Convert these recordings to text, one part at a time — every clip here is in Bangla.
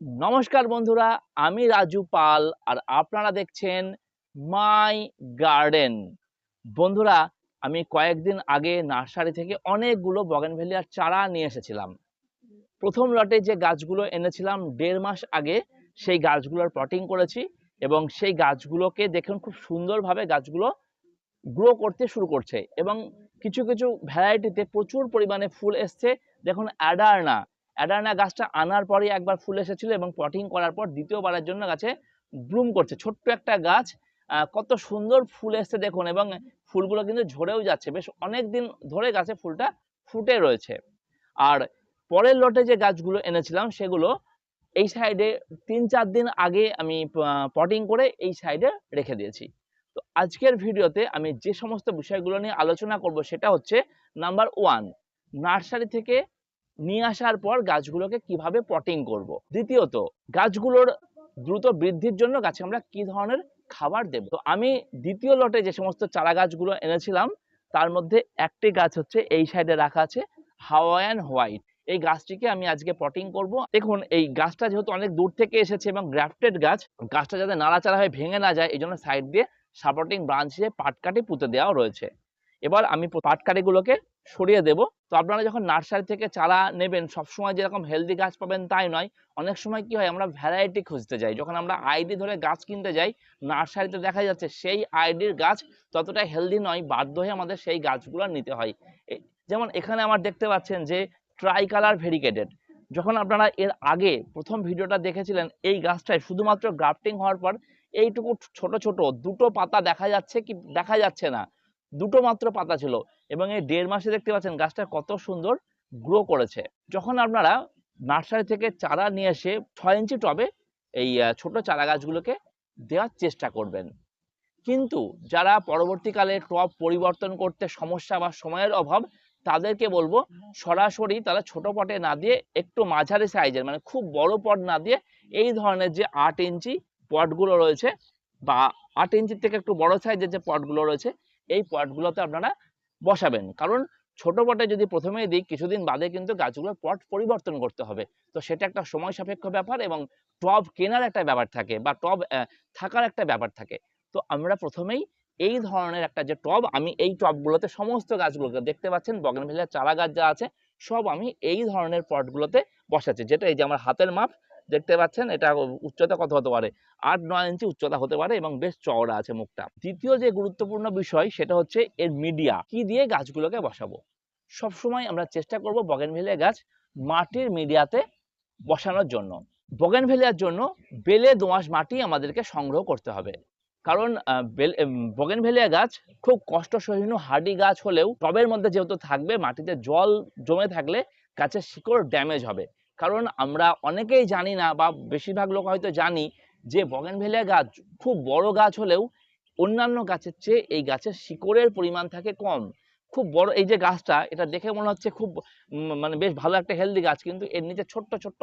নমস্কার বন্ধুরা, আমি রাজু পাল আর আপনারা দেখছেন মাই গার্ডেন। বন্ধুরা, আমি কয়েকদিন আগে নার্সারি থেকে অনেকগুলো বগেনভেলিয়ার চারা নিয়ে এসেছিলাম। প্রথম লটে যে গাছগুলো এনেছিলাম দেড় মাস আগে, সেই গাছগুলোর পটিং করেছি এবং সেই গাছগুলোকে দেখুন খুব সুন্দরভাবে গাছগুলো গ্রো করতে শুরু করছে এবং কিছু কিছু ভ্যারাইটিতে প্রচুর পরিমাণে ফুল এসছে। দেখুন, অ্যাডারনা অ্যাডারনা গাছটা আনার পরে একবার ফুল এসেছিল এবং পটিং করার পর দ্বিতীয়বারের জন্য গাছে ব্লুম করছে। ছোট্ট একটা গাছ কত সুন্দর ফুল এসছে দেখুন এবং ফুলগুলো কিন্তু ঝরেও যাচ্ছে। বেশ অনেক দিন ধরে গাছে ফুলটা ফুটে রয়েছে। আর পরের লটে যে গাছগুলো এনেছিলাম সেগুলো এই সাইডে তিন চার দিন আগে আমি পটিং করে এই সাইডে রেখে দিয়েছি। তো আজকের ভিডিওতে আমি যে সমস্ত বিষয়গুলো নিয়ে আলোচনা করব সেটা হচ্ছে নাম্বার ওয়ান নার্সারি থেকে নিয়ে আসার পর গাছগুলোকে কীভাবে পটিং করব। দ্বিতীয়ত, গাছগুলোর দ্রুত বৃদ্ধির জন্য গাছে আমরা কি ধরনের খাবার দেব? তো আমি দ্বিতীয় লটে যে সমস্ত চারা গাছগুলো এনেছিলাম, তার মধ্যে একটি গাছ হচ্ছে এই সাইডে রাখা আছে হাওয়ায়ান হোয়াইট এই গাছটিকে আমি আজকে পটিং করব। দেখুন, এই গাছটা যেহেতু অনেক দূর থেকে এসেছে এবং গ্রাফটেড গাছ, গাছটা যাতে নাড়াচাড়া হয়ে ভেঙে না যায়, এই জন্য সাইড দিয়ে সাপোর্টিং ব্রাঞ্চ দিয়ে পাটকাঠি পুঁতে দেওয়া রয়েছে। এবার আমি পাটকাঠিগুলোকে সরিয়ে দেব। তো আপনারা যখন নার্সারি থেকে চারা নেবেন, সবসময় যেরকম হেলদি গাছ পাবেন তাই নয়। অনেক সময় কি হয়, আমরা ভ্যারাইটি খুঁজতে যাই। যখন আমরা আইডি ধরে গাছ কিনতে যাই, নার্সারিতে দেখা যাচ্ছে সেই আইডির গাছ ততটা হেলদি নয়, বাধ্য হয়ে আমাদের সেই গাছগুলো নিতে হয়। যেমন এখানে আমার দেখতে পাচ্ছেন যে ট্রাই কালার ভেরিকেটেড যখন আপনারা এর আগে প্রথম ভিডিওটা দেখেছিলেন, এই গাছটায় শুধুমাত্র গ্রাফটিং হওয়ার পর, এইটুকু ছোট ছোট দুটো পাতা দেখা যাচ্ছে কি, দেখা যাচ্ছে না। দুটো মাত্র পাতা ছিল এবং এই দেড় মাসে দেখতে পাচ্ছেন গাছটা কত সুন্দর গ্রো করেছে। যখন আপনারা নার্সারি থেকে চারা নিয়ে এসে ছয় ইঞ্চি টবে এই ছোট চারা গাছগুলোকে দেওয়ার চেষ্টা করবেন। কিন্তু যারা পরবর্তীকালে টব পরিবর্তন করতে সমস্যা বা সময়ের অভাব, তাদেরকে বলব সরাসরি তারা ছোট পটে না দিয়ে একটু মাঝারি সাইজের মানে খুব বড় পট না দিয়ে এই ধরনের যে আট ইঞ্চি পটগুলো রয়েছে বা আট ইঞ্চির থেকে একটু বড় সাইজের যে পটগুলো রয়েছে এই পটগুলোতে আপনারা বসাবেন। কারণ ছোট পটে যদি প্রথমেই দিই, কিছুদিন বাদে কিন্তু গাছগুলোর পট পরিবর্তন করতে হবে। তো সেটা একটা সময় সাপেক্ষ ব্যাপার এবং টব কেনার একটা ব্যাপার থাকে বা টব থাকার একটা ব্যাপার থাকে। তো আমরা প্রথমেই এই ধরনের একটা যে টব, আমি এই টবগুলোতে সমস্ত গাছগুলোকে দেখতে পাচ্ছেন বগনভেলিয়ার চারা গাছ যা আছে, সব আমি এই ধরনের পটগুলোতে বসাচ্ছি। যেটা এই যে আমার হাতের মাপ দেখতে পাচ্ছেন, এটা উচ্চতা কত হতে পারে? আট নয় ইঞ্চি উচ্চতা হতে পারে এবং বেশ চওড়া আছে মুখটা। দ্বিতীয় যে গুরুত্বপূর্ণ বিষয়, সেটা হচ্ছে এর মিডিয়া কি দিয়ে গাছগুলোকে বসাবো? সবসময় আমরা চেষ্টা করব বগেনভেলিয়া গাছ মাটির মিডিয়াতে বসানোর জন্য। বগেনভেলিয়ার জন্য বেলে দোআঁশ মাটি আমাদেরকে সংগ্রহ করতে হবে। কারণ বগেনভেলিয়া গাছ খুব কষ্ট সহিষ্ণু হার্ডি গাছ হলেও টবের মধ্যে যেহেতু থাকবে, মাটিতে জল জমে থাকলে গাছের শিকড় ড্যামেজ হবে। কারণ আমরা অনেকেই জানি না বা বেশিরভাগ লোক হয়তো জানি যে বগেনভেলিয়া গাছ খুব বড় গাছ হলেও অন্যান্য গাছের চেয়ে এই গাছের শিকড়ের পরিমাণ থাকে কম। খুব বড় এই যে গাছটা, এটা দেখে মনে হচ্ছে খুব মানে বেশ ভালো একটা হেলদি গাছ, কিন্তু এর নিচে ছোট্ট ছোট্ট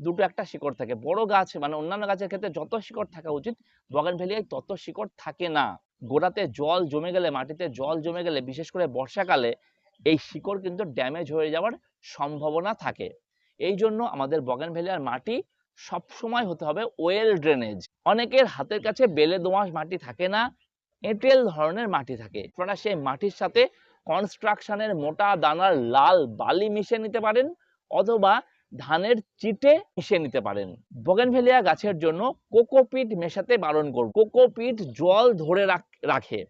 দুটো একটা শিকড় থাকে। বড় গাছ মানে অন্যান্য গাছের ক্ষেত্রে যত শিকড় থাকা উচিত, বগেনভেলিয়ায় তত শিকড় থাকে না। গোড়াতে জল জমে গেলে, মাটিতে জল জমে গেলে, বিশেষ করে বর্ষাকালে, এই শিকড় কিন্তু ড্যামেজ হয়ে যাওয়ার সম্ভাবনা থাকে। এই জন্য আমাদের বগেনভেলিয়ার মাটি সব সময় হতে হবে ওয়েল ড্রেনেজ। অনেকের হাতের কাছে বেলে দোআঁশ মাটি থাকে না, এঁটেল ধরনের মাটি থাকে। আপনারা সেই মাটির সাথে কনস্ট্রাকশনের মোটা দানার লাল বালি মিশিয়ে নিতে পারেন অথবা ধানের চিটে মিশিয়ে নিতে পারেন। বগেনভেলিয়া গাছের জন্য কোকোপিট মেশাতে বারণ করব কোকোপিট জল ধরে রাখ- রাখে।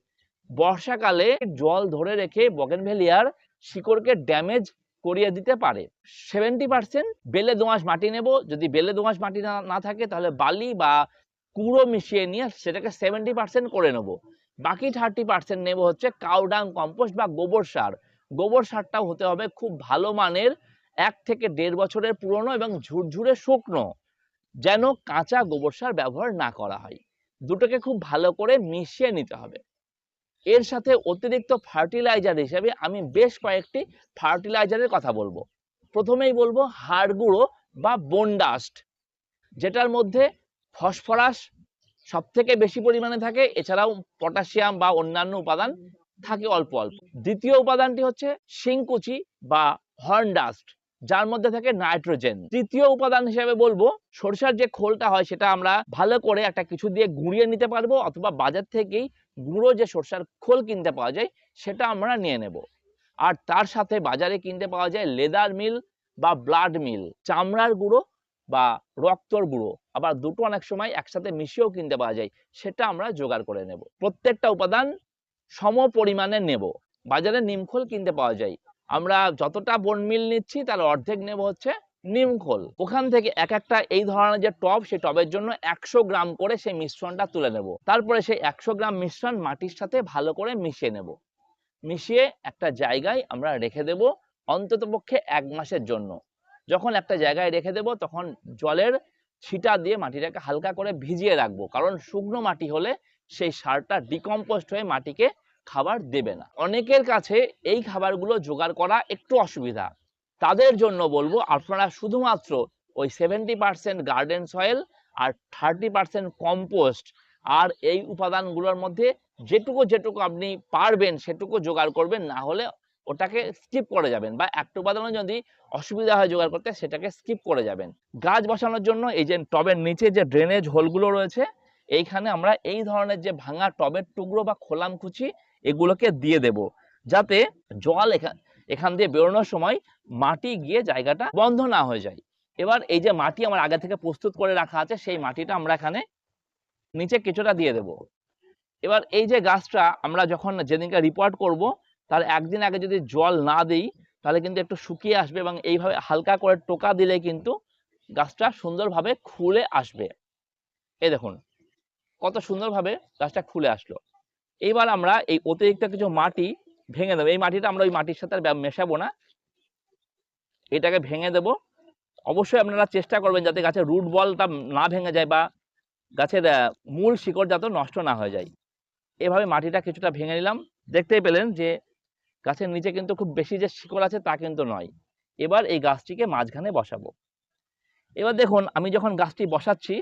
বর্ষাকালে জল ধরে রেখে বগেনভেলিয়ার শিকড়কে ড্যামেজ করিয়ে দিতে পারে। সেভেন্টি পার্সেন্ট বেলে দোঁয়াশ মাটি নেব। যদি বেলে দোআঁশ মাটি না থাকে তাহলে বালি বা কুড়ো মিশিয়ে নিয়ে সেটাকে সেভেন্টি পার্সেন্ট করে নেব। বাকি থার্টি পার্সেন্ট নেব হচ্ছে কাউডাং কম্পোস্ট বা গোবর সার। গোবর সারটাও হতে হবে খুব ভালো মানের, এক থেকে দেড় বছরের পুরনো এবং ঝুরঝুরে শুকনো, যেন কাঁচা গোবর সার ব্যবহার না করা হয়। দুটোকে খুব ভালো করে মিশিয়ে নিতে হবে। এর সাথে অতিরিক্ত ফার্টিলাইজার হিসেবে আমি বেশ কয়েকটি ফার্টিলাইজারের কথা বলব। প্রথমেই বলব হাড় গুঁড়ো বা বনডাস্ট যেটার মধ্যে ফসফরাস সব থেকে বেশি পরিমাণে থাকে, এছাড়াও পটাশিয়াম বা অন্যান্য উপাদান থাকে অল্প অল্প। দ্বিতীয় উপাদানটি হচ্ছে শিংকুচি বা হর্নডাস্ট যার মধ্যে থাকে নাইট্রোজেন তৃতীয় উপাদান হিসেবে বলব সরষার যে খোলটা হয়, সেটা আমরা ভালো করে একটা কিছু দিয়ে গুঁড়িয়ে নিতে পারব, অথবা বাজার থেকেই গুঁড়ো যে সরষার খোল কিনতে পাওয়া যায়, সেটা আমরা নিয়ে নেব। আর তার সাথে বাজারে কিনতে পাওয়া যায় লেদার মিল বা ব্লাড মিল, চামড়ার গুঁড়ো বা রক্তর গুঁড়ো। আবার দুটো অনেক সময় একসাথে মিশিয়েও কিনতে পাওয়া যায়, সেটা আমরা জোগাড় করে নেব। প্রত্যেকটা উপাদান সম পরিমাণে নেব। বাজারে নিমখোল কিনতে পাওয়া যায়। আমরা যতটা বন মিল নিচ্ছি, তার অর্ধেক নেব হচ্ছে নিমখোল ওখান থেকে এক একটা এই ধরনের যে টব, সেই টবের জন্য একশো গ্রাম করে সেই মিশ্রণটা তুলে নেব। তারপরে সেই একশো গ্রাম মিশ্রণ মাটির সাথে ভালো করে মিশিয়ে নেব। মিশিয়ে একটা জায়গায় আমরা রেখে দেব অন্ততপক্ষে এক মাসের জন্য। যখন একটা জায়গায় রেখে দেব, তখন জলের ছিটা দিয়ে মাটিটাকে হালকা করে ভিজিয়ে রাখব। কারণ শুকনো মাটি হলে সেই সারটা ডিকম্পোস্ট হয়ে মাটিকে খাবার দেবে না। অনেকের কাছে এই খাবারগুলো জোগাড় করা একটু অসুবিধা। তাদের জন্য বলব আপনারা শুধুমাত্র ওই সেভেন্টি পার্সেন্ট গার্ডেন সয়েল আর থার্টি পার্সেন্ট কম্পোস্ট আর এই উপাদানগুলোর মধ্যে যেটুকু যেটুকু আপনি পারবেন সেটুকু জোগাড় করবেন, না হলে ওটাকে স্কিপ করে যাবেন বা একটা উপাদানও যদি অসুবিধা হয় জোগাড় করতে সেটাকে স্কিপ করে যাবেন। গাছ বসানোর জন্য এই যে টবের নিচে যে ড্রেনেজ হোলগুলো রয়েছে, এইখানে আমরা এই ধরনের যে ভাঙা টবের টুকরো বা খোলাম কুচি এগুলোকে দিয়ে দেব। যাতে জল এখান এখান দিয়ে বেরোনোর সময় মাটি গিয়ে জায়গাটা বন্ধ না হয়ে যায়। এবার এই যে মাটি আমার আগে থেকে প্রস্তুত করে রাখা আছে, সেই মাটিটা আমরা এখানে নিচে কিছুটা দিয়ে দেব। এবার এই যে গাছটা আমরা যখন যেদিনকে রিপোর্ট করব তার একদিন আগে যদি জল না দিই, তাহলে কিন্তু একটু শুকিয়ে আসবে এবং এইভাবে হালকা করে টোকা দিলে কিন্তু গাছটা সুন্দরভাবে খুলে আসবে। এ দেখুন, কত সুন্দরভাবে গাছটা খুলে আসলো। এইবার আমরা এই অতিরিক্ত কিছু মাটি ভেঙে দেবো। এই মাটিটা আমরা ওই মাটির সাথে আর মেশাবো না। এটাকে ভেঙে দেব। অবশ্যই আপনারা চেষ্টা করবেন যাতে গাছের রুট বলটা না ভেঙে যায় বা গাছের মূল শিকড় যাতে নষ্ট না হয়ে যায়। এভাবে মাটিটা কিছুটা ভেঙে নিলাম। দেখতেই পেলেন যে গাছের নিচে কিন্তু খুব বেশি যে শিকড় আছে তা কিন্তু নয়। এবার এই গাছটিকে মাঝখানে বসাবো। এবার দেখুন, আমি যখন গাছটি বসাচ্ছি,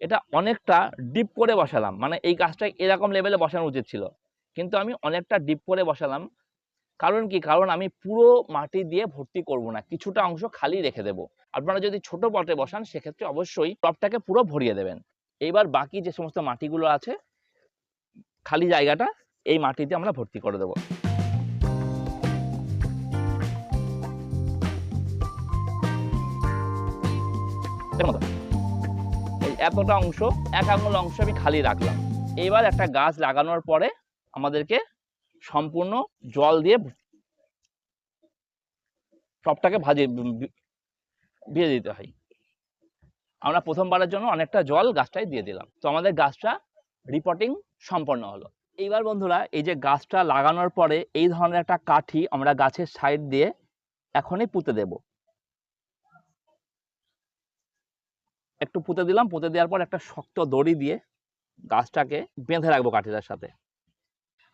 এটা অনেকটা ডিপ করে বসালাম। মানে এই গাছটা এরকম লেভেলে বসানো উচিত ছিল। কিন্তু আমি অনেকটা ডিপ করে বসালাম। কারণ কি? কারণ আমি পুরো মাটি দিয়ে ভর্তি করব না। কিছুটা অংশ খালি রেখে দেব। আপনারা যদি ছোট পটে বসান, সেক্ষেত্রে অবশ্যই টপটাকে পুরো ভরিয়ে দেবেন। এইবার বাকি যে সমস্ত মাটিগুলো আছে, খালি জায়গাটা, এই মাটিতে আমরা ভর্তি করে দেবো। এতটা অংশ, এক আঙুল অংশ আমি খালি রাখলাম। এবার একটা গাছ লাগানোর পরে আমাদেরকে সম্পূর্ণ জল দিয়ে সবটাকে ভাজিয়ে ভিজে দিতে হয়। আমরা প্রথমবারের জন্য অনেকটা জল গাছটায় দিয়ে দিলাম। তো আমাদের গাছটা রিপোর্টিং সম্পন্ন হলো। এইবার বন্ধুরা, এই যে গাছটা লাগানোর পরে এই ধরনের একটা কাঠি আমরা গাছের সাইড দিয়ে এখনই পুঁতে দেব। একটু পুঁতে দিলাম, পুঁতে দেওয়ার পর একটা শক্ত দড়ি দিয়ে গাছটাকে বেঁধে রাখব কাঠিটার সাথে।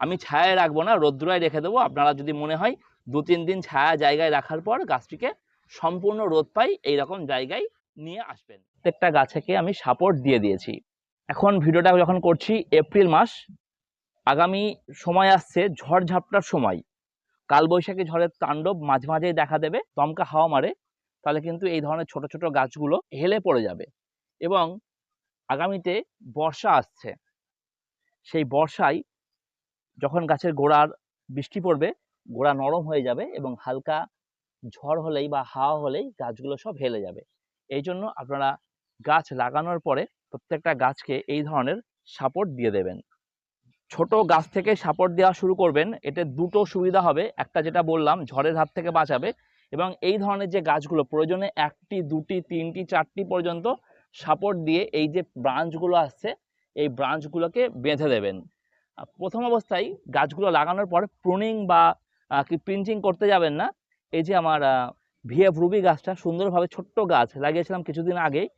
আমি ছায়ায় রাখব না রৌদ্রায় রেখে দেবো। আপনারা যদি মনে হয় দু তিন দিন ছায়া জায়গায় রাখার পর গাছটিকে সম্পূর্ণ রোদ পাই, এইরকম জায়গায় নিয়ে আসবেন। প্রত্যেকটা গাছেকে আমি সাপোর্ট দিয়ে দিয়েছি। এখন ভিডিওটা যখন করছি এপ্রিল মাস, আগামী সময় আসছে ঝড়ঝাপটার সময়। কালবৈশাখী ঝড়ের তাণ্ডব মাঝে মাঝেই দেখা দেবে, দমকা হাওয়া মারে, তাহলে কিন্তু এই ধরনের ছোট ছোট গাছগুলো হেলে পড়ে যাবে। এবং আগামীতে বর্ষা আসছে। সেই বর্ষায় যখন গাছের গোড়ার বৃষ্টি পড়বে, গোড়া নরম হয়ে যাবে এবং হালকা ঝড় হলেই বা হাওয়া হলেই গাছগুলো সব হেলে যাবে। এই জন্য আপনারা গাছ লাগানোর পরে প্রত্যেকটা গাছকে এই ধরনের সাপোর্ট দিয়ে দেবেন। ছোট গাছ থেকে সাপোর্ট দেওয়া শুরু করবেন, এতে দুটো সুবিধা হবে। একটা যেটা বললাম, ঝড়ের হাত থেকে বাঁচাবে এবং এই ধরনের যে গাছগুলো, প্রয়োজনে একটি, দুটি, তিনটি, চারটি পর্যন্ত সাপোর্ট দিয়ে এই যে ব্রাঞ্চগুলো আসছে, এই ব্রাঞ্চগুলোকে বেঁধে দেবেন। প্রথম অবস্থায় গাছগুলো লাগানোর পর প্রুনিং বা কি পিঞ্চিং করতে যাবেন না। এই যে আমার ভিএফ রুবি গাছটা সুন্দরভাবে ছোট্ট গাছ লাগিয়েছিলাম কিছুদিন আগেই,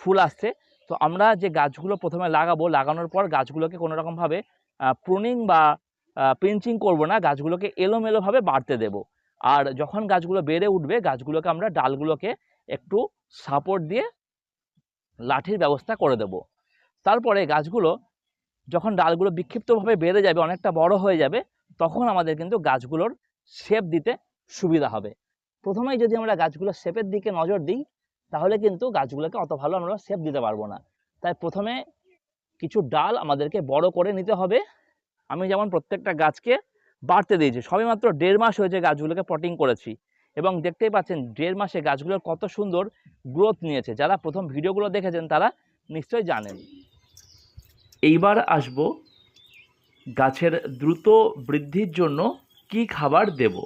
ফুল আসছে। তো আমরা যে গাছগুলো প্রথমে লাগাবো, লাগানোর পর গাছগুলোকে কোনো রকমভাবে প্রুনিং বা পিঞ্চিং করব না, গাছগুলোকে এলোমেলোভাবে বাড়তে দেব। আর যখন গাছগুলো বেড়ে উঠবে, গাছগুলোকে আমরা ডালগুলোকে একটু সাপোর্ট দিয়ে লাঠির ব্যবস্থা করে দেব। তারপরে গাছগুলো যখন ডালগুলো বিক্ষিপ্তভাবে বেড়ে যাবে, অনেকটা বড় হয়ে যাবে, তখন আমাদের কিন্তু গাছগুলোর শেপ দিতে সুবিধা হবে। প্রথমেই যদি আমরা গাছগুলোর শেপের দিকে নজর দিই, তাহলে কিন্তু গাছগুলোকে অত ভালো আমরা শেপ দিতে পারব না। তাই প্রথমে কিছু ডাল আমাদেরকে বড় করে নিতে হবে। আমি যেমন প্রত্যেকটা গাছকে বাড়তে দিয়েছি, সবে মাত্র দেড় মাস হয়েছে গাছগুলোকে পটিং করেছি এবং দেখতেই পাচ্ছেন দেড় মাসে গাছগুলোর কত সুন্দর গ্রোথ নিয়েছে। যারা প্রথম ভিডিওগুলো দেখেছেন, তারা নিশ্চয়ই জানেন। এইবার আসব গাছের দ্রুত বৃদ্ধির জন্য কি খাবার দেব?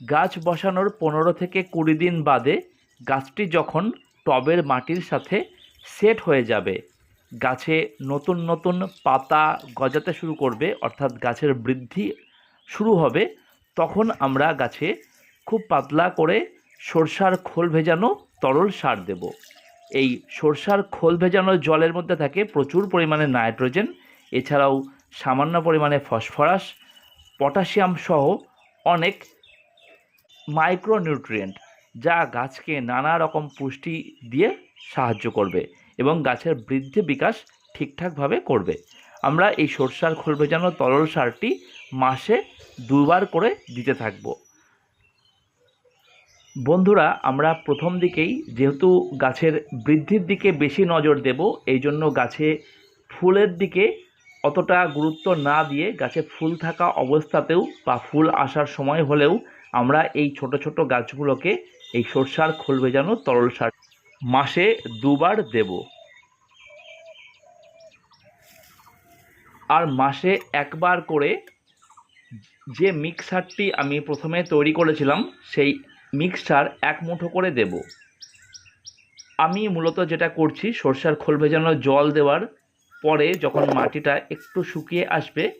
গাছ বসানোর পনেরো থেকে কুড়ি দিন বাদে গাছটি যখন টবের মাটির সাথে সেট হয়ে যাবে, গাছে নতুন নতুন পাতা গজাতে শুরু করবে, অর্থাৎ গাছের বৃদ্ধি শুরু হবে, তখন আমরা গাছে খুব পাতলা করে সরষার খোল ভেজানো তরল সার দেব। এই সরষার খোল ভেজানো জলের মধ্যে থাকে প্রচুর পরিমাণে নাইট্রোজেন, এছাড়াও সামান্য পরিমাণে ফসফরাস, পটাশিয়াম সহ অনেক মাইক্রোনিউট্রিয়েন্ট যা গাছকে নানা রকম পুষ্টি দিয়ে সাহায্য করবে এবং গাছের বৃদ্ধি বিকাশ ঠিকঠাকভাবে করবে। আমরা এই সরষার খোল ভেজানো তরল সারটি মাসে দুবার করে দিতে থাকব। বন্ধুরা, আমরা প্রথম দিকেই যেহেতু গাছের বৃদ্ধির দিকে বেশি নজর দেব, এই জন্য গাছে ফুলের দিকে অতটা গুরুত্ব না দিয়ে গাছে ফুল থাকা অবস্থাতেও বা ফুল আসার সময় হলেও আমরা এই ছোট ছোট গাছগুলোকে এই সরষার খোল ভেজানো তরল সার মাসে দুবার দেব। আর মাসে একবার করে যে মিক্সারটি আমি প্রথমে তৈরি করেছিলাম, সেই মিক্সচার এক মুঠো করে দেব। আমি মূলত যেটা করছি, সরষার খোল ভেজানো জল দেওয়ার পরে যখন মাটিটা একটু শুকিয়ে আসবে,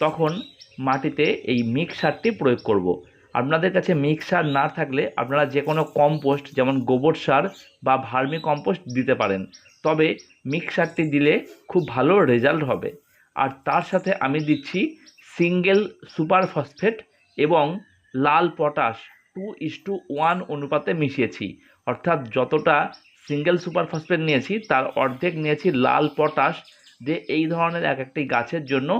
তখন মাটিতে এই মিক্সারটি প্রয়োগ করব। আপনাদের কাছে মিক্সার না থাকলে আপনারা যে কোনো কম্পোস্ট, যেমন গোবর সার বা ভার্মি কম্পোস্ট দিতে পারেন। তবে মিক্সারটি দিলে খুব ভালো রেজাল্ট হবে। আর তার সাথে আমি দিচ্ছি সিঙ্গেল সুপার ফসফেট এবং লাল potash. Two is to one অনুপাতে মিশিয়েছি। অর্থাৎ যতটা সিঙ্গেল সুপার ফসফেট নিয়েছি, তার অর্ধেক নিয়েছি লাল পটাশ যে এই ধরনের এক একটি গাছের জন্য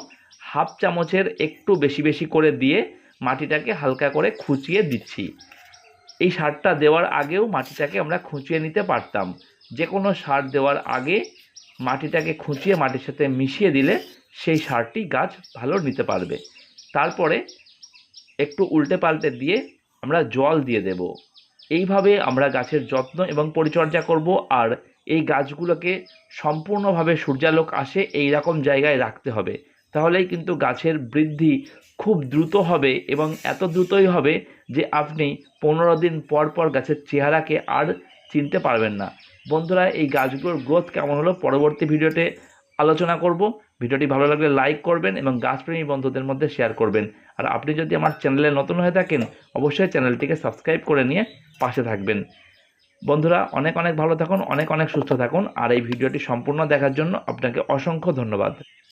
হাফ চামচের একটু বেশি বেশি করে দিয়ে মাটিটাকে হালকা করে খুঁচিয়ে দিচ্ছি। এই সারটা দেওয়ার আগেও মাটিটাকে আমরা খুঁচিয়ে নিতে পারতাম। যে কোনো সার দেওয়ার আগে মাটিটাকে খুঁচিয়ে মাটির সাথে মিশিয়ে দিলে সেই সারটি গাছ ভালো নিতে পারবে। তারপরে একটু উল্টে পাল্টে দিয়ে আমরা জল দিয়ে দেব। এইভাবে আমরা গাছের যত্ন এবং পরিচর্যা করব আর এই গাছগুলোকে সম্পূর্ণভাবে সূর্যালোক আসে এই রকম জায়গায় রাখতে হবে। তাহলেই কিন্তু গাছের বৃদ্ধি খুব দ্রুত হবে এবং এত দ্রুতই হবে যে আপনি পনেরো দিন পর পর গাছের চেহারাকে আর চিনতে পারবেন না। বন্ধুরা, এই গাছগুলোর গ্রোথ কেমন হলো পরবর্তী ভিডিওতে আলোচনা করব। ভিডিওটি ভালো লাগলে লাইক করবেন এবং গাছপ্রেমী বন্ধুদের মধ্যে শেয়ার করবেন। আর আপনি যদি আমার চ্যানেলে নতুন হয়ে থাকেন, অবশ্যই চ্যানেলটিকে সাবস্ক্রাইব করে নিয়ে পাশে থাকবেন। বন্ধুরা, অনেক অনেক ভালো থাকুন, অনেক অনেক সুস্থ থাকুন, আর এই ভিডিওটি সম্পূর্ণ দেখার জন্য আপনাকে অসংখ্য ধন্যবাদ।